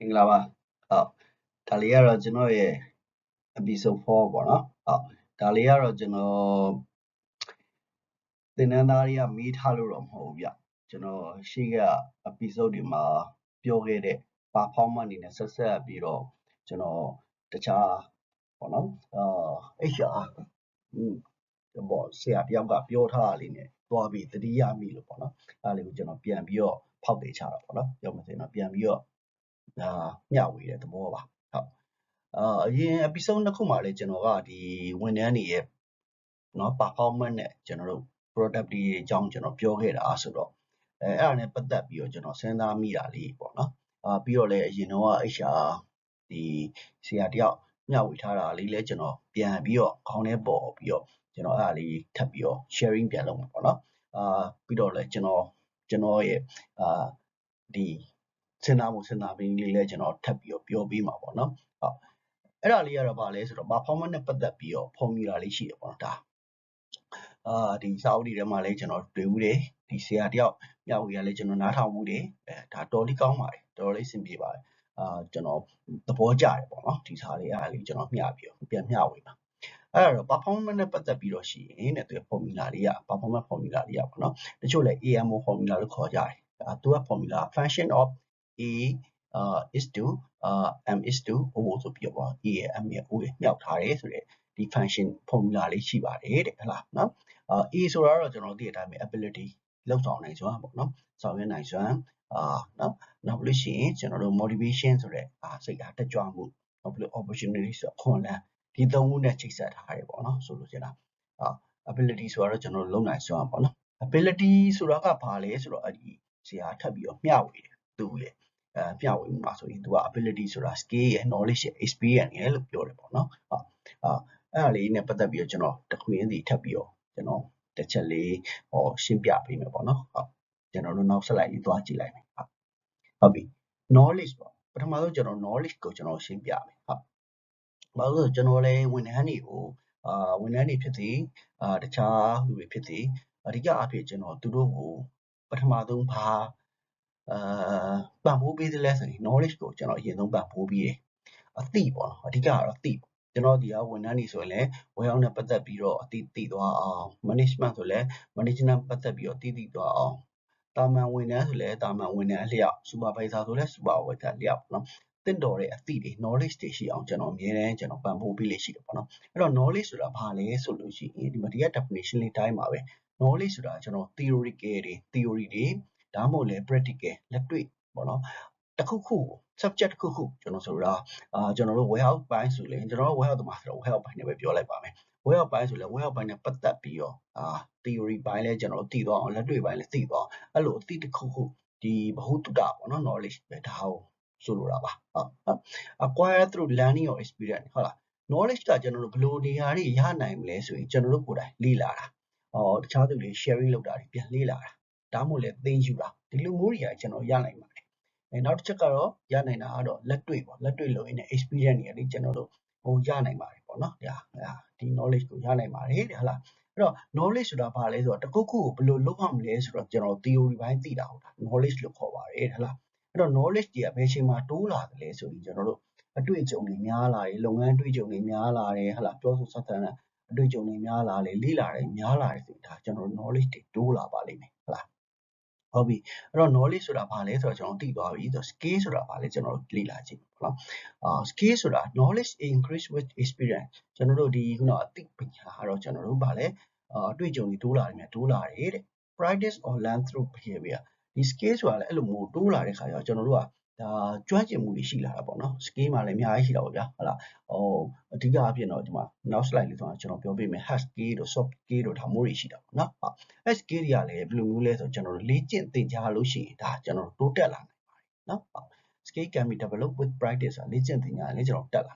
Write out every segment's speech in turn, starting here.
မင်္ဂလာပါဟုတ်ဒါလေးကတော့ကျွန်တော်ရဲ့ episode 4ပေါ့နော်ဟုတ်ဒါလေးကတော့ကျွန်တော်သင်တန်းသားတွေကမေးထားလို့တော့မဟုတ်ဘူးဗျကျွန်တော်ရှေ့က episode တွေမှာပြောခဲ့တဲ့ performance အနေနဲ့ဆက်ဆက်ပြီးတော့ကျွန်တော်တခြားပေါ့နော်အာ HR อืมဘောဆရာတယောက်ကပြောထားတာလေးနဲ့တွားပြီးသတိရမိလို့ပေါ့နော်အဲ့ဒါလေးကိုကျွန်တော်ပြန်ပြီးတော့ဖောက်ပေးချတာပေါ့နော်ပြောမှဆိုရင်တော့ပြန်ပြီးတော့ ဒါမျှဝေတဲ့သဘောပါဟုတ်အာအရင် episode နှစ်ခုမှာလည်းကျွန်တော်ကဒီဝန်ထမ်းတွေရဲ့နော် performance နဲ့ကျွန်တော်တို့ productivity အကြောင်းကျွန်တော်ပြောခဲ့တာဆိုတော့အဲအဲ့ဒါနဲ့ပတ်သက်ပြီးတော့ကျွန်တော်စဉ်းစားမိတာလေးပေါ့နော်အာပြီးတော့လည်းအရင်တော့ HR ဒီဆရာတယောက်မျှဝေထားတာလေးလည်းကျွန်တော်ပြန်ပြီးတော့ခေါင်းထဲပေါ်ပြီးတော့ကျွန်တော်အဲ့ဒါလေးထပ်ပြီးတော့ sharing ပြန်လုပ်မှာပေါ့နော်အာပြီးတော့လည်းကျွန်တော်ကျွန်တော်ရဲ့အာဒီ စဉ်းစားမှုစဉ်းစားပြီးလေးလည်းကျွန်တော်ထပ်ပြီးတော့ပြောပေးမှာပေါ့နော်ဟုတ်အဲ့ဒါလေးကတော့ဗာလဲဆိုတော့ performance နဲ့ပတ်သက်ပြီးတော့ formula လေးရှိတယ်ပေါ့နော်ဒါအာဒီစာအုပ်တွေထဲမှာလည်းကျွန်တော်တွေ့ဘူးတယ်ဒီဆရာတယောက်မျှဝေရလည်းကျွန်တော်နားထောင်မှုတွေအဲဒါတော်လေးကောင်းပါတယ်တော်လေးအဆင်ပြေပါတယ်အာကျွန်တော်သဘောကျတယ်ပေါ့နော်ဒီစာလေးအားလေးကျွန်တော်မျှပြီးတော့ပြန်မျှဝေပါအဲ့ဒါတော့ performance နဲ့ပတ်သက်ပြီးတော့ရှိရင်တဲ့သူရဲ့ formula လေးက performance formula လေးကပေါ့နော်တချို့လည်း AMO formula လို့ခေါ်ကြတယ်အဲသူက formula function of A uh, is to uh, m is to o ဆိုပြီးတော့ a ရဲ့ m ရဲ့ o ရဲ့မြောက်ထားတယ်ဆိုတဲ့ဒီ function formula လေးရှိပါတယ်တဲ့ဟုတ်လားနော်အာ a ဆိုတာတော့ကျွန်တော်သိတဲ့အတိုင်းပဲ ability လောက်ဆောင်နိုင်စွမ်းပေါ့နော်ဆောင်ရွက်နိုင်စွမ်းအာနော်နောက်လို့ရှိရင်ကျွန်တော်တို့ motivation ဆိုတဲ့အာစိတ်အားတက်ကြွမှုနောက်ပြီး opportunity ဆိုခွန်လန်းဒီသုံးခုနဲ့ချိတ်ဆက်ထားတယ်ပေါ့နော်ဆိုလို့ချင်တာအာ ability ဆိုတော့ကျွန်တော်တို့လုံနိုင်စွမ်းပေါ့နော် ability ဆိုတာကဘာလဲဆိုတော့အဲ့ဒီဆရာထပ်ပြီးတော့မျှဝေတယ်သူရဲ့ အဲမျှဝေမှုမှာဆိုရင်သူက ability ဆိုတာ skill ရဲ့ knowledge ရဲ့ experience ရဲ့လို့ပြောတယ်ပေါ့နော်ဟုတ်အာအဲ့ဒါလေးနဲ့ပတ်သက်ပြီးတော့ကျွန်တော်တခွင်းစီထပ်ပြီးတော့ကျွန်တော်တစ်ချက်လေးဟောရှင်းပြပေးမယ်ပေါ့နော်ဟုတ်ကျွန်တော်တို့နောက် slide လေးသွားကြည့်လိုက်မယ်ဟုတ်ဟုတ်ပြီ knowledge ပေါ့ပထမဆုံးကျွန်တော် knowledge ကိုကျွန်တော်ရှင်းပြမယ်ဟုတ်ဘာလို့လဲကျွန်တော်လည်းဝန်ထမ်းတွေကိုအာဝန်ထမ်းတွေဖြစ်စေအာတခြားလူတွေဖြစ်စေအဓိကအဖြစ်ကျွန်တော်သူတို့ကိုပထမဆုံးဘာ အာပံ့ပိုးပေးသလဲဆိုရင် knowledge ကိုကျွန်တော်အရင်ဆုံးပံ့ပိုးပြီးတယ်အသိပေါ့နော်အဓိကကတော့အသိပေါ့ကျွန်တော်ဒီကဝန်ထမ်းတွေဆိုရင်လည်း warehouse နဲ့ပတ်သက်ပြီးတော့အသိသိသွားအောင် management ဆိုလည်း management ပတ်သက်ပြီးတော့သိသိသွားအောင်တာမန်ဝန်ထမ်းဆိုလည်းတာမန်ဝန်ထမ်းအလျောက် supervisor ဆိုလည်း supervisor အလျောက်ပေါ့နော်တင့်တော်တဲ့အသည့်တွေ knowledge တွေရှိအောင်ကျွန်တော်အမြဲတမ်းကျွန်တော်ပံ့ပိုးပေးလေးရှိတယ်ပေါ့နော်အဲ့တော့ knowledge ဆိုတာဘာလဲဆိုလို့ရှိရင်ဒီမှာဒီက definition လေးတိုင်းပါပဲ knowledge ဆိုတာကျွန်တော် theoretical တွေ theory တွေ ဒါမှမဟုတ်လည်း practical လက်တွေ့ပေါ့နော်တခုခု subject တစ်ခုခုကျွန်တော်ဆိုတော့အာကျွန်တော်တို့ warehouse ပိုင်းဆိုရင်ကျွန်တော်တို့ warehouse မှာဆိုတော့ warehouse ပိုင်းနဲ့ပဲပြောလိုက်ပါမယ် warehouse ပိုင်းဆိုလဲ warehouse ပိုင်းနဲ့ပတ်သက်ပြီးတော့အာ theory ပိုင်းလဲကျွန်တော်တို့သိသွားအောင်လက်တွေ့ပိုင်းလဲသိသွားအောင်အဲ့လိုအသိတစ်ခုခုဒီဘ ഹു တုတပေါ့နော် knowledge ပဲဒါကိုဆိုလိုတာပါဟုတ်ဟုတ် acquire through learning or experience ဟုတ်လား knowledge ကကျွန်တော်တို့ဘယ်လိုနေရာတွေရနိုင်မလဲဆိုရင်ကျွန်တော်တို့ကိုယ်တိုင်လေ့လာတာဟောတခြားသူတွေ sharing လုပ်တာတွေပြန်လေ့လာတာ ဒါမှမဟုတ်လဲသင်ယူတာဒီလိုမျိုးတွေကကျွန်တော်ရနိုင်ပါတယ်အဲနောက်တစ်ချက်ကတော့ရနိုင်တာကတော့လက်တွေ့ပေါ့လက်တွေ့လို့ရင်းနဲ့ experience တွေလေကျွန်တော်တို့ဟိုရနိုင်ပါတယ်ပေါ့နော်ဒါဒီ knowledge ကိုရနိုင်ပါတယ်တဲ့ဟုတ်လားအဲ့တော့ knowledge ဆိုတာဘာလဲဆိုတော့တခုခုကိုဘယ်လိုလုပ်ရမလဲဆိုတော့ကျွန်တော် theory ဘိုင်းသိတာဟုတ်လား knowledge လို့ခေါ်ပါတယ်ဟုတ်လားအဲ့တော့ knowledge တွေကဘယ်ချိန်မှာတိုးလာတယ်လဲဆိုရင်ကျွန်တော်တို့အတွေ့အကြုံတွေများလာတယ်လုပ်ငန်းအတွေ့အကြုံတွေများလာတယ်ဟုတ်လားပြောဆိုဆက်ဆံတဲ့အတွေ့အကြုံတွေများလာတယ်လေ့လာတယ်များလာတယ်ဆိုရင်ဒါကျွန်တော် knowledge တွေတိုးလာပါလိမ့်မယ် ဟုတ်လားဟုတ်ပြီအဲ့တော့ knowledge ဆိုတာဘာလဲဆိုတော့ကျွန်တော်သိသွားပြီဆိုတော့ skill ဆိုတာဘာလဲကျွန်တော်လေ့လာကြည့်ပေါ့နော်အာ skill ဆိုတာ knowledge increase with experience ကျွန်တော်တို့ဒီခုနအသိပညာကတော့ကျွန်တော်တို့ဘာလဲအာအတွေ့အကြုံတွေတိုးလာတယ်များတိုးလာတယ်တဲ့ practice or learn through behavior ဒီ skill ဆိုတာလည်းအဲ့လိုမျိုးတိုးလာတဲ့ခါကျတော့ကျွန်တော်တို့က ဒါကျွမ်းကျင်မှုတွေရှိလာတာပေါ့နော် skill မှာလည်းအများကြီးရှိတာပေါ့ဗျာဟုတ်လားဟိုအဓိကအဖြစ်တော့ဒီမှာ နောက် slide လေးဆိုတော့ကျွန်တော်ပြောပေးမယ် hard skill တို့ soft skill တို့ဒါမျိုးတွေရှိတာပေါ့နော်ဟုတ်အဲ skill တွေကလည်းဘယ်လိုမျိုးလဲဆိုတော့ကျွန်တော်တို့လေ့ကျင့်သင်ကြားလို့ရှိရင်ဒါကျွန်တော်တို့တိုးတက်လာနိုင်ပါတယ်နော်ဟုတ် skill can be developed with practice ဆိုတာလေ့ကျင့်သင်ကြားရင်ကျွန်တော်တက်လာ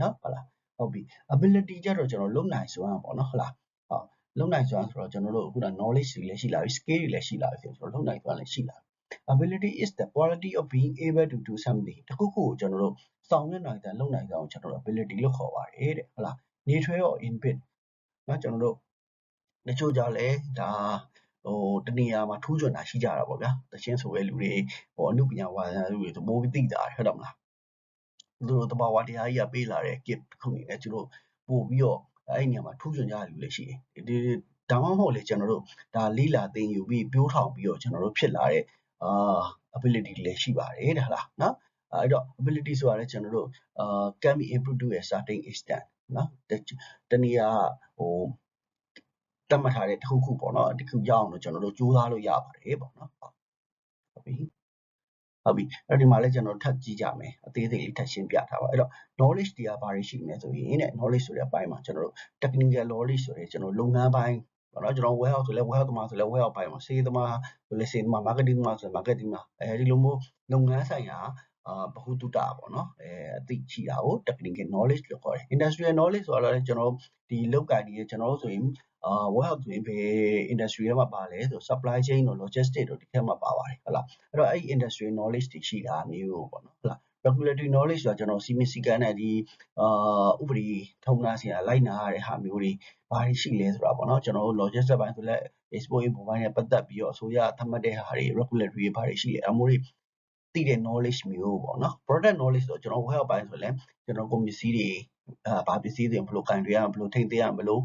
နော်ဟုတ်လားဟုတ်ပြီ ability ကြတော့ကျွန်တော်လုံနိုင်စွမ်းပေါ့နော်ဟုတ်လားဟုတ်လုံနိုင်စွမ်းဆိုတော့ကျွန်တော်တို့အခုက knowledge တွေလည်းရှိလာပြီ skill တွေလည်းရှိလာပြီဆိုတော့လုံနိုင်စွမ်းလည်းရှိလာပြီ ability is the quality of being able to do something တခုခုကိုကျွန်တော်တို့ဆောင်ရွက်နိုင်တဲ့လုပ်နိုင်တဲ့အောင်ကျွန်တော်တို့ ability လို့ခေါ်ပါတယ်တဲ့ဟုတ်လားနေထွဲ or input เนาะကျွန်တော်တို့တချို့ကြလဲဒါဟိုတနေရာမှာထူးချွန်တာရှိကြတာပေါ့ဗျာတချင်းဆိုရဲလူတွေဟိုအမှုပညာဝါဒလူတွေဆိုမိုးပြီးသိကြတယ်ဟုတ်တယ်မလား သူတို့တဘာဝတရားကြီးကပေးလာတဲ့ gift တစ်ခုအနေနဲ့သူတို့ပို့ပြီးတော့အဲ့ဒီနေရာမှာထူးချွန်ကြတဲ့လူလည်းရှိတယ်ဒီဒါမှမဟုတ်လေကျွန်တော်တို့ဒါလိလာသင်ယူပြီးပြိုးထောင်ပြီးတော့ကျွန်တော်တို့ဖြစ်လာတဲ့ အာ ability တွေလည်းရှိပါတယ်တဲ့ဟုတ်လားနော်အဲ့တော့ ability ဆိုတာလည်းကျွန်တော်တို့အာ can be improved to a certain extent နော်တနည်းအားဟိုတတ်မှတ်ထားတဲ့တစ်ခုခုပေါ့နော်တစ်ခုရအောင်လို့ကျွန်တော်တို့ကြိုးစားလို့ရပါတယ်ပေါ့နော်ဟုတ်ပြီဟုတ်ပြီအဲ့ဒီမှာလည်းကျွန်တော်ထပ်ကြည့်ကြမယ်အသေးသေးလေးထပ်ရှင်းပြထားပါအဲ့တော့ knowledge တွေကဘာတွေရှိနေဆိုရင်တဲ့ knowledge ဆိုတဲ့အပိုင်းမှာကျွန်တော်တို့ technical knowledge ဆိုတဲ့ကျွန်တော်လုပ်ငန်းပိုင်း ပေါ့နော်ကျွန်တော် warehouse ဆိုလဲ warehouse သမားဆိုလဲ warehouse ပိုင်းမှာ sales သမားဆိုလဲ sales သမား marketing သမားဆိုလဲ marketing သမားအဲဒီလိုမျိုးလုပ်ငန်းဆိုင်ရာအာဗဟုသုတပေါ့နော်အဲအသိရှိတာကို technical knowledge လို့ခေါ်တယ် industrial knowledge ဆိုတော့လည်းကျွန်တော်ဒီလောက်ကိုင်ဒီကျွန်တော်တို့ဆိုရင်အာ warehouse ဆိုရင်ဘယ် industry ထဲမှာပါလဲဆို supply chain တို့ logistics တို့ဒီထဲမှာပါပါတယ်ဟုတ်လားအဲ့တော့အဲ့ industry knowledge တွေရှိတာမျိုးပေါ့နော်ဟုတ်လား regulatory knowledge ဆိုတာကျွန်တော်စီမင်းစည်းကမ်းနဲ့ဒီအာဥပဒေထုံးသားစီကလိုက်နာရတဲ့ဟာမျိုးတွေဘာတွေရှိလဲဆိုတာပေါ့နော်ကျွန်တော်တို့ logistics ဘိုင်းဆိုလဲ export import ဘိုင်းနဲ့ပတ်သက်ပြီးတော့အစိုးရသတ်မှတ်တဲ့ဟာတွေ regulatory ဘာတွေရှိလဲအမိုးတွေသိတဲ့ knowledge မျိုးပေါ့နော် product knowledge ဆိုတော့ကျွန်တော် web ဘိုင်းဆိုလဲကျွန်တော်ကုန်ပစ္စည်းတွေအာဘာပစ္စည်းတွေဘယ်လိုကင်တွေရအောင်ဘယ်လိုထိမ့်သိရအောင်ဘယ်လို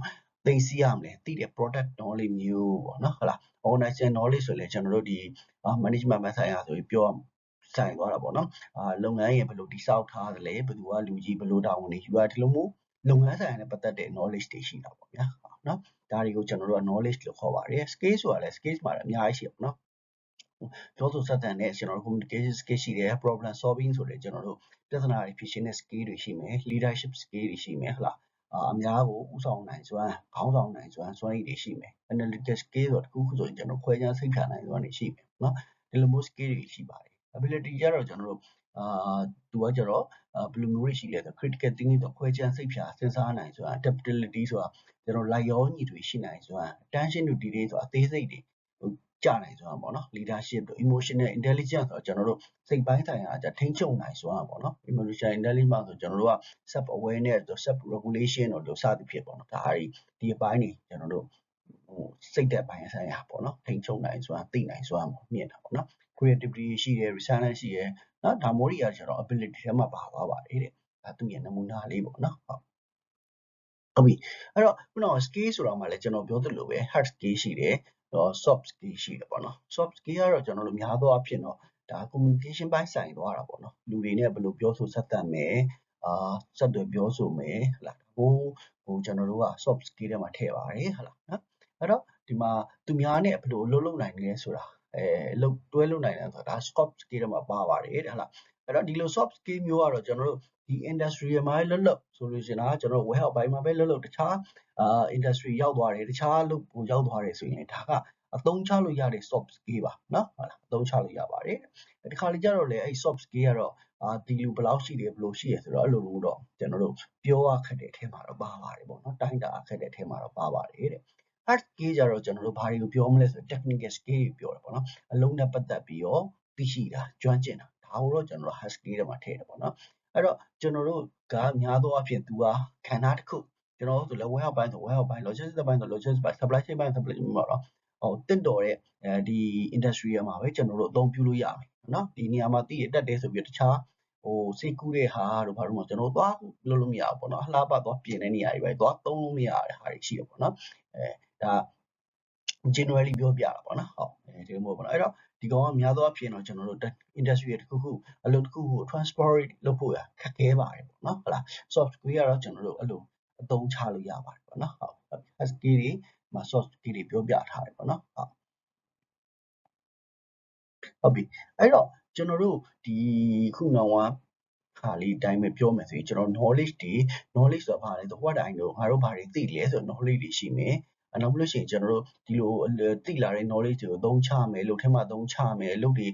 သိသိရမလဲသိတဲ့ product knowledge မျိုးပေါ့နော်ဟုတ်လား organization knowledge ဆိုလဲကျွန်တော်တို့ဒီ management မဆိုင်ရာဆိုပြီးပြော ဆိုင်သွားတာပေါ့နော်အာလုပ်ငန်းရဲ့ဘယ်လိုတိစောက်ထားသလဲဘယ်သူကလူကြီးဘယ်လိုတာဝန်တွေယူရဒီလိုမျိုးလုပ်ငန်းဆိုင်ရာနဲ့ပတ်သက်တဲ့ knowledge တွေရှိတာပေါ့ဗျာနော်ဒါတွေကိုကျွန်တော်တို့က knowledge လို့ခေါ်ပါတယ် skill ဆိုတာလဲ skill မှာအများကြီးရှိတယ်ပေါ့နော်ပြောဆိုဆက်ဆံတဲ့ကျွန်တော်တို့ communication skill ရှိတယ် problem solving ဆိုတဲ့ကျွန်တော်တို့ပြဿနာတွေဖြေရှင်းတဲ့ skill တွေရှိမယ် leadership skill တွေရှိမယ်ဟုတ်လားအများကိုဥဆောင်နိုင်စွမ်းခေါင်းဆောင်နိုင်စွမ်းစွမ်းရည်တွေရှိမယ် analytical skill ဆိုတော့တခုခုဆိုရင်ကျွန်တော်ခွဲခြားစိတ်ဖြာနိုင်စွမ်းတွေရှိမယ်နော်ဒီလိုမျိုး skill တွေရှိပါတယ် ability ကြတော့ကျွန်တော်တို့အာသူကကြတော့ဘယ်လိုမျိုးတွေရှိလဲဆို critical thinking ဆိုခွဲခြားစိတ်ဖြာစဉ်းစားနိုင်စွမ်း adaptability ဆိုတာကျွန်တော်လိုက်ရောညီတွေရှိနိုင်စွမ်း attention to detail ဆိုတာအသေးစိတ်တွေကြနိုင်စွမ်းပေါ့နော် leadership တို့ emotional intelligence ဆိုတော့ကျွန်တော်တို့စိတ်ပိုင်းဆိုင်ရာအကြထိန်းချုပ်နိုင်စွမ်းပေါ့နော် emotional intelligence ဆိုကျွန်တော်တို့က self awareness တို့ self regulation တို့စသဖြင့်ပေါ့နော်ဒါတွေဒီအပိုင်းတွေကျွန်တော်တို့ဟိုစိတ်သက်ပိုင်းဆိုင်ရာပေါ့နော်ထိန်းချုပ်နိုင်စွမ်းသိနိုင်စွမ်းပေါ့မြင်တာပေါ့နော် creativity ရှိတယ် resilience ရှိတယ်နော်ဒါမိုးတွေကကျွန်တော် ability ထဲမှာပါသွားပါတယ်တဲ့ဒါသူ့ရဲ့နမူနာလေးပေါ့နော်ဟုတ်ဟုတ်ပြီအဲ့တော့ခုနက skill ဆိုတာမှလည်းကျွန်တော်ပြောသလိုပဲ hard skill ရှိတယ်တော့ soft skill ရှိတယ်ပေါ့နော် soft skill ကတော့ကျွန်တော်တို့များသောအားဖြင့်တော့ဒါ communication ပိုင်းဆိုင်သွားတာပေါ့နော်လူတွေနဲ့ဘယ်လိုပြောဆိုဆက်သမယ်အာဆက်သွယ်ပြောဆိုမယ်ဟလာဟိုဟိုကျွန်တော်တို့က soft skill ထဲမှာထည့်ပါတယ်ဟလာနော်အဲ့တော့ဒီမှာသူများနဲ့ဘယ်လိုအလုပ်လုပ်နိုင်လဲဆိုတာ အဲလုပ်တွဲလုပ်နိုင်တယ်ဆိုတာဒါ soft skill ထဲမှာပါပါတယ်တဲ့ဟလာအဲ့တော့ဒီလို soft skill မျိုးကတော့ကျွန်တော်တို့ဒီ industry မှာလွတ်လွတ်ဆိုလို့ရှိရင်ဒါကျွန်တော် warehouse ဘိုင်းမှာပဲလွတ်လွတ်တခြားအာ industry ရောက်သွားတယ်တခြားလုပ်ကိုရောက်သွားတယ်ဆိုရင်ဒါကအသုံးချလို့ရတဲ့ soft skill ပါနော်ဟုတ်လားအသုံးချလို့ရပါတယ်ဒီခါလေးကျတော့လေအဲ့ soft skill ကတော့အာဒီလူဘယ်လောက်ရှိတယ်ဘယ်လိုရှိရဆိုတော့အဲ့လိုလို့တော့ကျွန်တော်တို့ပြောရခက်တဲ့အထက်မှာတော့ပါပါတယ်ပေါ့နော်တိုင်းတာခက်တဲ့အထက်မှာတော့ပါပါတယ်တဲ့ hard skill ကြတော့ကျွန်တော်တို့ဘာတွေကိုပြောမလဲဆိုတော့ technical skill တွေပြောတယ်ပေါ့နော်အလုံးနဲ့ပတ်သက်ပြီးတော့သိရှိတာကျွမ်းကျင်တာဒါကိုတော့ကျွန်တော်တို့ hard skill တွေမှာထည့်တယ်ပေါ့နော်အဲ့တော့ကျွန်တော်တို့ကများသောအားဖြင့်သူကခန္ဓာတစ်ခုကျွန်တော်တို့ဆိုလဲ warehouse ဘိုင်းဆို warehouse ဘိုင်း logistics ဘိုင်းဆို logistics ဘိုင်း supply chain ဘိုင်း supply chain ပေါ့နော်ဟိုတင့်တော်တဲ့အဲဒီ industry မှာပဲကျွန်တော်တို့အသုံးပြုလို့ရမယ်နော်ဒီနေရာမှာတည်ရတက်တယ်ဆိုပြီးတခြားဟိုစိတ်ကူးတဲ့ဟာတို့ဘာလို့မကျွန်တော်သွားလုပ်လို့မရဘူးပေါ့နော်အလှပသွားပြင်တဲ့နေရာတွေပဲသွားသုံးလို့မရတဲ့ဟာတွေရှိတယ်ပေါ့နော်အဲ ဒါ generally ပြောပြတာပေါ့နော်ဟုတ်အဲဒီလိုမျိုးပေါ့နော်အဲ့တော့ဒီကောင်ကများသောအားဖြင့်တော့ကျွန်တော်တို့ industry တစ်ခုခုအလုပ်တစ်ခုခု transport လုပ်ဖို့ရခက်ခဲပါတယ်ပေါ့နော်ဟုတ်လား software ကတော့ကျွန်တော်တို့အဲ့လိုအသုံးချလို့ရပါတယ်ပေါ့နော်ဟုတ် skill တွေမှာ soft skill တွေပြောပြထားတယ်ပေါ့နော်ဟုတ်ဟုတ်ပြီအဲ့တော့ကျွန်တော်တို့ဒီခုနောက်မှာခါလေးအတိုင်းပဲပြောမယ်ဆိုရင်ကျွန်တော် knowledge တွေ knowledge ဆိုတာဘာလဲဆို what I know ငါတို့ဘာတွေသိလဲဆို knowledge တွေရှိမယ်အ နောက်လို့ရှိရင် ကျွန်တော်တို့ ဒီလို သိလာတဲ့ knowledge တွေကိုသုံးချမယ်လို့ထဲမှာသုံးချမယ်လို့ဒီ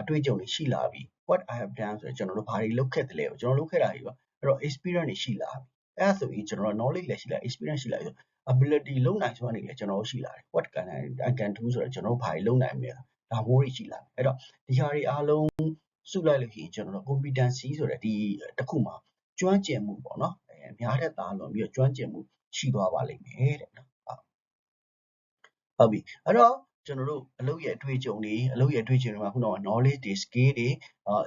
အတွေ့အကြုံတွေ ရှိလာပြီ what I have done ဆိုတော့ကျွန်တော်တို့ ဘာတွေလုပ်ခဲ့တယ်လဲကျွန်တော်လုပ်ခဲ့တာတွေပါ အဲ့တော့ experience တွေရှိလာပြီ အဲ့ဒါဆိုရင် ကျွန်တော် knowledge လည်းရှိလာ experience ရှိလာပြီ ability လုံနိုင်စွမ်းတွေလည်း ကျွန်တော်တို့ ရှိလာတယ် what can I, I can do ဆိုတော့ကျွန်တော်တို့ ဘာတွေလုံနိုင်မလဲ ဒါမိုးတွေ ရှိလာတယ်အဲ့တော့ ဒီဟာတွေအားလုံး စုလိုက်လို့ရှိရင် ကျွန်တော်တို့ competency ဆိုတဲ့ ဒီတစ်ခုမှာ ကျွမ်းကျင်မှုပေါ့နော်အဲအများတဲ့သားလွန်ပြီးတော့ ကျွမ်းကျင်မှု ရှိသွားပါလိမ့်မယ်တဲ့နော် ဟုတ်ပြီအဲ့တော့ကျွန်တော်တို့အလုပ်ရဲ့အတွေ့အကြုံတွေအလုပ်ရဲ့အတွေ့အကြုံတွေမှာခုနက knowledge တွေ skill တွေ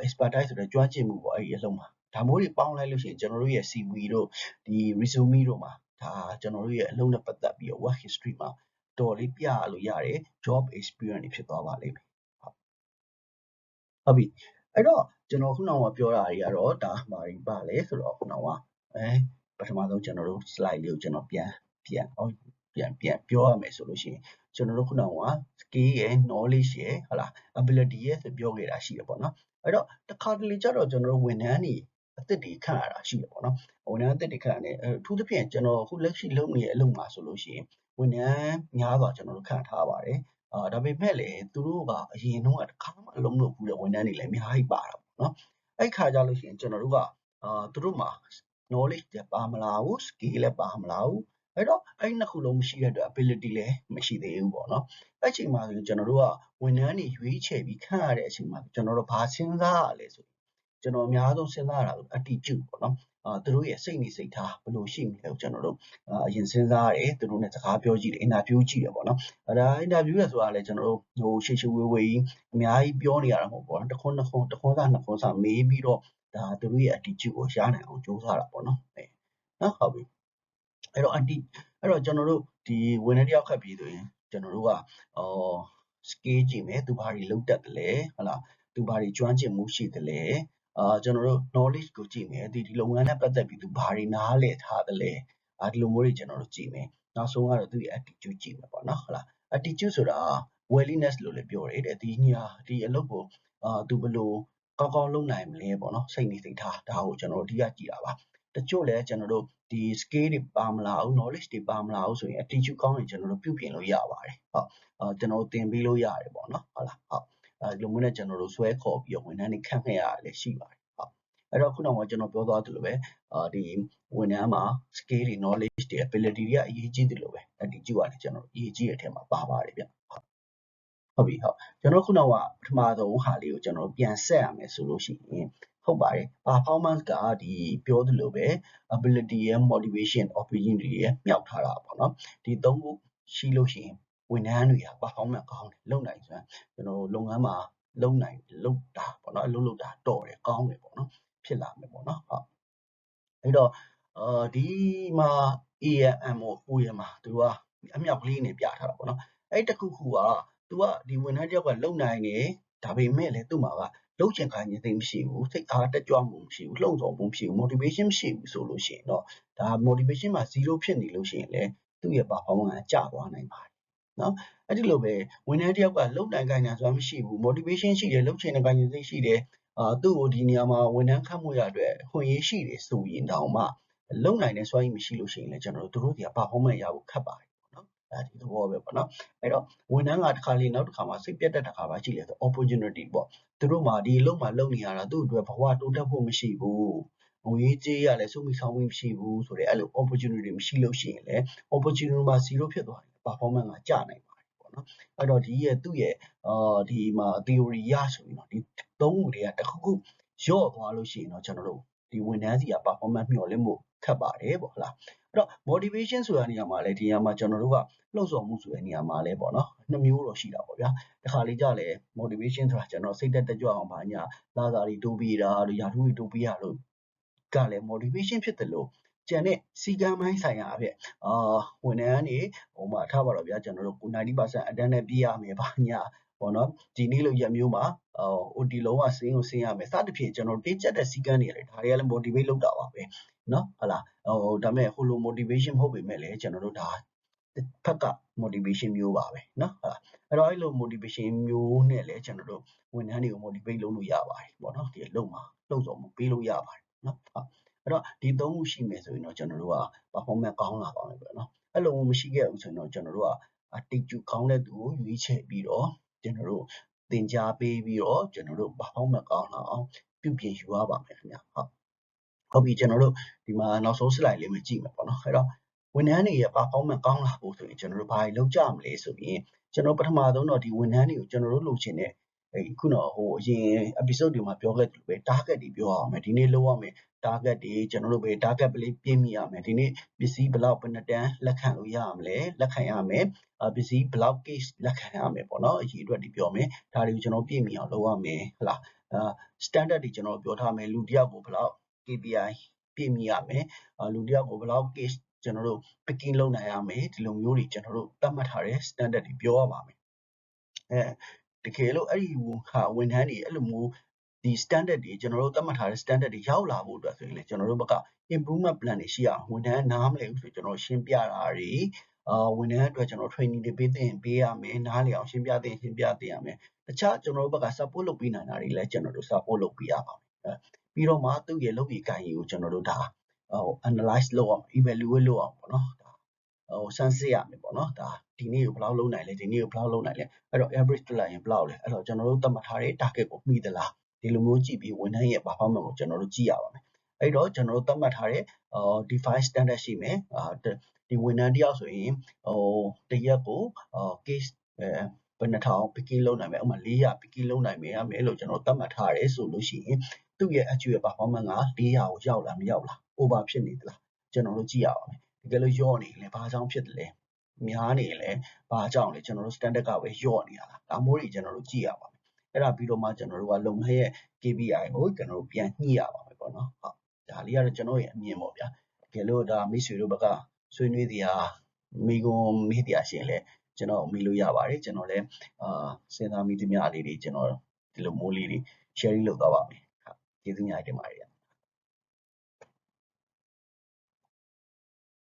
expertise ဆိုတဲ့ကျွမ်းကျင်မှုပေါ့အဲ့ဒီအလုံးမှာဒါမျိုးတွေပေါင်းလိုက်လို့ရှိရင်ကျွန်တော်တို့ရဲ့ CV တို့ဒီ resume တို့မှာဒါကျွန်တော်တို့ရဲ့အလုပ်နဲ့ပတ်သက်ပြီးတော့ work history မှာတော်လေးပြရလို့ရတယ် job experience တွေဖြစ်သွားပါလိမ့်မယ်ဟုတ်ဟုတ်ပြီအဲ့တော့ကျွန်တော်ခုနကပြောတာတွေကတော့ဒါမှာပါလဲဆိုတော့ခုနကအဲပထမဆုံးကျွန်တော်တို့ slide လေးကိုကျွန်တော်ပြန်ပြန် ပြန်ပြန်ပြောရမယ်ဆိုလို့ရှိရင်ကျွန်တော်တို့ခုနက skill ရယ် knowledge ရယ်ဟုတ်လား ability ရယ်ဆိုပြောခဲ့တာရှိတယ်ပေါ့နော်အဲ့တော့တခါတလေကျတော့ကျွန်တော်တို့ဝန်ထမ်းတွေအသစ်တွေခန့်ရတာရှိတယ်ပေါ့နော်ဝန်ထမ်းအသစ်တွေခန့်ရတယ်အထူးသဖြင့်ကျွန်တော်အခုလက်ရှိလုပ်နေတဲ့အလုပ်မှာဆိုလို့ရှိရင်ဝန်ထမ်းများစွာကျွန်တော်တို့ခန့်ထားပါတယ်အာဒါပေမဲ့လည်းသူတို့ကအရင်တော့တခါမှအလုံးလုပ်ဘူးတဲ့ဝန်ထမ်းတွေလည်းအများကြီးပါတာပေါ့နော်အဲ့ခါကြလို့ရှိရင်ကျွန်တော်တို့ကအာသူတို့မှာ knowledge လည်းပါမလားဘူး skill လည်းပါမလားဘူး အဲ့တော့အဲ့နှစ်ခုလုံးမရှိတဲ့အတွက် ability လည်းမရှိသေးဘူးပေါ့နော်အဲ့ချိန်မှာဆိုရင်ကျွန်တော်တို့ကဝန်ထမ်းတွေရွေးချယ်ပြီးခန့်ရတဲ့အချိန်မှာကျွန်တော်တို့ဘာစဉ်းစားရလဲဆိုကျွန်တော်အများဆုံးစဉ်းစားရတာက attitude ပေါ့နော်အာသူတို့ရဲ့စိတ်နေစိတ်ထားဘယ်လိုရှိမလဲကျွန်တော်တို့အရင်စဉ်းစားရတယ်သူတို့နဲ့စကားပြောကြည့်တယ် interview ကြည့်တယ်ပေါ့နော်အဲဒါ interview ရဆိုတာလည်းကျွန်တော်တို့ဟိုရှေ့ရှေ့ဝေးဝေးအများကြီးပြောနေရတာမဟုတ်ပေါ့နော်တစ်ခွန်းတစ်ခွန်းတစ်ခွန်းစားနှစ်ခွန်းစားမေးပြီးတော့ဒါသူတို့ရဲ့ attitude ကိုရနိုင်အောင်ကြိုးစားတာပေါ့နော်အဲနော်ဟုတ်ပြီ အဲ့တော့ anti အဲ့တော့ကျွန်တော်တို့ဒီဝင်နေတယောက်ခတ်ပြီးဆိုရင်ကျွန်တော်တို့ကအော် scale ကြည့်မယ်သူဘာတွေလုပ်တတ်တယ်လဲဟုတ်လားသူဘာတွေကျွမ်းကျင်မှုရှိတယ်လဲအာကျွန်တော်တို့ knowledge ကိုကြည့်မယ်ဒီဒီလုပ်ငန်းနဲ့ပတ်သက်ပြီးသူဘာတွေနားလည်ထားတယ်လဲအာဒီလိုမျိုးတွေကျွန်တော်တို့ကြည့်မယ်နောက်ဆုံးကတော့သူ့ရဲ့ attitude ကြည့်မယ်ပေါ့နော်ဟုတ်လား attitude ဆိုတာ willingness လို့လည်းပြောတယ်တဲ့ဒီညာဒီအလုပ်ကိုအာသူဘယ်လိုကောင်းကောင်းလုပ်နိုင်မလဲပေါ့နော်စိတ်နေစိတ်ထားဒါကိုကျွန်တော်တို့အဓိကကြည့်တာပါ တချို့လည်းကျွန်တော်တို့ဒီ scale တွေပါမလားဘူး knowledge တွေပါမလားဘူးဆိုရင် attitude ကောင်းရင်ကျွန်တော်တို့ပြုပြင်လို့ရပါတယ်ဟုတ်အာကျွန်တော်တို့သင်ပေးလို့ရတယ်ပေါ့နော်ဟုတ်လားဟုတ်အဲဒီလိုမျိုးနဲ့ကျွန်တော်တို့ဆွဲခေါ်ပြီးတော့ဝန်ထမ်းတွေခန့်ခဲ့ရတယ်ရှိပါတယ်ဟုတ်အဲ့တော့ခုနကကျွန်တော်ပြောသွားသလိုပဲအာဒီဝန်ထမ်းမှာ skill တွေ knowledge တွေ ability တွေကအရေးကြီးတယ်လို့ပဲ attitude ကလည်းကျွန်တော်အရေးကြီးတဲ့အထက်မှာပါပါတယ်ဗျဟုတ်ဟုတ်ပြီဟုတ်ကျွန်တော်ခုနကပထမဆုံးဟာလေးကိုကျွန်တော်ပြန်ဆက်ရမယ်ဆိုလို့ရှိရင် ဟုတ်ပါတယ် performance ကဒီပြောသလိုပဲ ability ရယ် motivation opportunity ရယ်မြောက်ထားတာပေါ့နော် ဒီသုံးခုရှိလို့ရှိရင် ဝန်ထမ်းတွေက performance ကောင်းတယ် လုံနိုင်စွမ်း ကျွန်တော်လုပ်ငန်းမှာ လုံနိုင်လုံတာပေါ့နော် အလုပ်လုပ်တာတော့တယ် ကောင်းတယ်ပေါ့နော် ဖြစ်လာမယ်ပေါ့နော် ဟုတ် အဲ့တော့အာဒီမှာ AM ကို OM မှာ သူကအမြောက်ကလေးနဲ့ပြထားတာပေါ့နော် အဲ့တခုခုက သူက ဒီဝန်ထမ်းတယောက်က လုံနိုင်တယ် ဒါပေမဲ့လည်း သူ့မှာက လုပ်ချင်ခိုင်းခြင်းသိမရှိဘူးစိတ်အားတက်ကြွမှုမရှိဘူးလှုံ့ဆော်မှုမရှိဘူး motivation မရှိဘူးဆိုလို့ရှိရင်တော့ဒါ motivation မှာ0ဖြစ်နေလို့ရှိရင်လည်းသူ့ရဲ့ performance ကကျသွားနိုင်ပါတယ်နော်အဲ့ဒီလိုပဲဝန်ထမ်းတယောက်ကလုပ်နိုင်ခိုင်းတာဆိုတာမရှိဘူး motivation ရှိတယ်လုပ်ချင်တဲ့ခိုင်းခြင်းစိတ်ရှိတယ်အာသူ့ကိုဒီနေရာမှာဝန်ထမ်းခန့်မှုရအတွက်ခွင့်ရရှိတယ်ဆိုရင်တောင်မှလုံနိုင်တဲ့စွမ်းရည်မရှိလို့ရှိရင်လည်းကျွန်တော်တို့တို့တွေက performance ရဖို့ခက်ပါတယ် အဲဒီသဘောပဲပေါ့နော်အဲ့တော့ဝန်ထမ်းကတစ်ခါလေနောက်တစ်ခါမှစိတ်ပြတ်တဲ့တစ်ခါပါရှိလေဆို opportunity ပေါ့သူတို့မှာဒီအလုပ်မှာလုပ်နေရတာသူ့အတွက်ဘဝတိုးတက်ဖို့မရှိဘူးငွေကြေးရလည်းစုမိဆောင်မှုမရှိဘူးဆိုတဲ့အဲ့လို opportunity မရှိလို့ရှိရင်လည်း opportunity မှာ0ဖြစ်သွားတယ် performance ကကျနိုင်ပါတယ်ပေါ့နော်အဲ့တော့ဒီရဲ့သူ့ရဲ့အာဒီမှာ theory ရဆိုရင်တော့ဒီသုံးခုတွေကတစ်ခုခုရော့သွားလို့ရှိရင်တော့ကျွန်တော်တို့ ဒီဝန်ထမ်းစီက performance မျှော်လင့်ဖို့ခက်ပါတယ်ပေါ့ဟုတ်လားအဲ့တော့ motivation ဆိုတဲ့နေရာမှာလည်းဒီနေရာမှာကျွန်တော်တို့ကလှုပ်ဆော်မှုဆိုတဲ့နေရာမှာလည်းပေါ့နော်နှစ်မျိုးတော့ရှိတာပေါ့ဗျာတခါလေးကြလဲ motivation ဆိုတာကျွန်တော်စိတ်သက်တက်ကြွအောင်ပါညာလာစာတွေတိုးပေးတာတို့ယာထူးတွေတိုးပေးရလို့ကလည်း motivation ဖြစ်တယ်လို့ကျန်တဲ့စီကံမိုင်းဆိုင်ရာအဖြစ်အာဝန်ထမ်းတွေဟိုမှာထားပါတော့ဗျာကျွန်တော်တို့90% attend နဲ့ပြရမယ်ပါညာ ပေါ့နော်ဒီနေ့လိုရက်မျိုးမှာဟို OT လုံးဝဆင်းကိုဆင်းရမယ်စသဖြင့်ကျွန်တော်တင်းကျပ်တဲ့စီကံတွေလည်းဒါတွေကလည်း motivate လုပ်တာပါပဲနော်ဟုတ်လားဟိုဒါပေမဲ့ဟိုလို motivation မဟုတ်ပေမဲ့လည်းကျွန်တော်တို့ဒါဖက်က motivation မျိုးပါပဲเนาะအဲ့တော့အဲ့လို motivation မျိုးနဲ့လည်းကျွန်တော်တို့ဝန်ထမ်းတွေကို motivate လုပ်လို့ရပါတယ်ပေါ့နော်ဒီအလုပ်မှာလှုပ်ဆောင်မှုပေးလို့ရပါတယ်เนาะအဲ့တော့ဒီသုံးခုရှိမယ်ဆိုရင်တော့ကျွန်တော်တို့က performance ကောင်းလာပါမယ်ပေါ့နော်အဲ့လိုမရှိခဲ့ဘူးဆိုရင်တော့ကျွန်တော်တို့ကတိတ်ကျကောင်းတဲ့သူကိုရွေးချယ်ပြီးတော့ ကျွန်တော်တို့သင်ကြားပေးပြီးတော့ကျွန်တော်တို့ performance ကောင်းလာအောင်ပြုပြင်ယူရပါမယ်ခင်ဗျဟုတ်ဟုတ်ပြီကျွန်တော်တို့ဒီမှာနောက်ဆုံး slide လေးမှာကြည့်မယ်ပေါ့နော်အဲ့တော့ဝန်ထမ်းတွေရဲ့ performance ကောင်းလာဖို့ဆိုရင်ကျွန်တော်တို့ဘာတွေလုပ်ကြမလဲဆိုရင်ကျွန်တော်ပထမဆုံးတော့ဒီဝန်ထမ်းတွေကိုကျွန်တော်တို့လုပ်ချင်တဲ့ အဲခုနဟိုအရင် episode တွေမှာပြောခဲ့သလိုပဲ target တွေပြောအောင်မယ်ဒီနေ့လုပ်ရမယ် target တွေကျွန်တော်တို့ပဲ target ပလေးပြည့်မိရမယ်ဒီနေ့ပစ္စည်းဘယ်လောက်ဘယ်နှတန်းလက်ခံလို့ရရမလဲလက်ခံရမယ်ပစ္စည်းဘယ်လောက် case လက်ခံရမယ်ပေါ့နော်အရေးအတွက်ဒီပြောမယ်ဒါတွေကိုကျွန်တော်ပြည့်မိအောင်လုပ်ရမယ်ဟလားအာ standard တွေကျွန်တော်ပြောထားမယ်လူတစ်ယောက်ကိုဘယ်လောက် KPI ပြည့်မီရမယ်အာလူတစ်ယောက်ကိုဘယ်လောက် case ကျွန်တော်တို့ picking လုပ်နိုင်ရမယ်ဒီလိုမျိုးတွေကျွန်တော်တို့သတ်မှတ်ထားတဲ့ standard တွေပြောရပါမယ်အဲ တကယ်လို့အဲ့ဒီဟာဝန်ထမ်းတွေအဲ့လိုမျိုးဒီ standard တွေကျွန်တော်တို့သတ်မှတ်ထားတဲ့ standard တွေရောက်လာဖို့အတွက်ဆိုရင်လေကျွန်တော်တို့ဘက်က improvement plan တွေရှိအောင်ဝန်ထမ်းနားမလည်ဘူးဆိုကျွန်တော်ရှင်းပြတာတွေအာဝန်ထမ်းအတွက်ကျွန်တော် training တွေပေးသင့်ပေးရမယ်နားလည်အောင်ရှင်းပြသင့်ရှင်းပြသင့်ရမယ်တခြားကျွန်တော်တို့ဘက်က support လုပ်ပေးနိုင်တာတွေလည်းကျွန်တော်တို့ support လုပ်ပေးရပါမယ်ပြီးတော့မှသူ့ရဲ့လုပ်ပြီးကိုင်ရေးကိုကျွန်တော်တို့ဒါဟို analyze လုပ်အောင် evaluate လုပ်အောင်ပေါ့နော်ဒါ ဟိုစမ်းစစ်ရမယ်ပေါ့နော်ဒါဒီနေ့ကိုဘယ်လောက်လုံးနိုင်လဲဒီနေ့ကိုဘယ်လောက်လုံးနိုင်လဲအဲ့တော့ average တက်လိုက်ရင်ဘယ်လောက်လဲအဲ့တော့ကျွန်တော်တို့သတ်မှတ်ထားတဲ့ target ကိုမှီသလားဒီလိုမျိုးကြည့်ပြီးဝန်ထမ်းရဲ့ performance ကိုကျွန်တော်တို့ကြည့်ရပါမယ်အဲ့တော့ကျွန်တော်တို့သတ်မှတ်ထားတဲ့ define standard ရှိမယ်အာဒီဝန်ထမ်းတယောက်ဆိုရင်ဟိုတရက်ကို case အဲဘယ်နှထောင် picking လုပ်နိုင်မယ်ဥပမာ400 picking လုပ်နိုင်မယ်ရမယ်လို့ကျွန်တော်သတ်မှတ်ထားတယ်ဆိုလို့ရှိရင်သူ့ရဲ့ actual performance က400ကိုရောက်လားမရောက်လား over ဖြစ်နေသလားကျွန်တော်တို့ကြည့်ရပါမယ် တကယ်လို့ယော့နေရင်လည်းဘာကြောင့်ဖြစ်တယ်လဲများနေရင်လည်းဘာကြောင့်လဲကျွန်တော်တို့ standard ကပဲယော့နေတာလားဒါမျိုးတွေကျွန်တော်တို့ကြည့်ရပါမယ်အဲ့ဒါပြီးတော့မှကျွန်တော်တို့ကလုပ်ငန်းရဲ့ KPI ကိုကျွန်တော်တို့ပြန်ညှိရပါမယ်ပေါ့နော်ဟုတ်ဒါလေးကတော့ကျွန်တော်ရဲ့အမြင်ပေါ့ဗျာတကယ်လို့ဒါမိတ်ဆွေတို့ဘက်ကဆွေးနွေးတရားမိကွန်မေးတရားရှင်လဲကျွန်တော်မိလို့ရပါတယ်ကျွန်တော်လည်းအာစဉ်းစားမိသမျှလေးတွေကျွန်တော်ဒီလိုမိုးလေးတွေ share လုပ်သွားပါမယ်ဟုတ်ကျေးဇူးများတင်ပါတယ်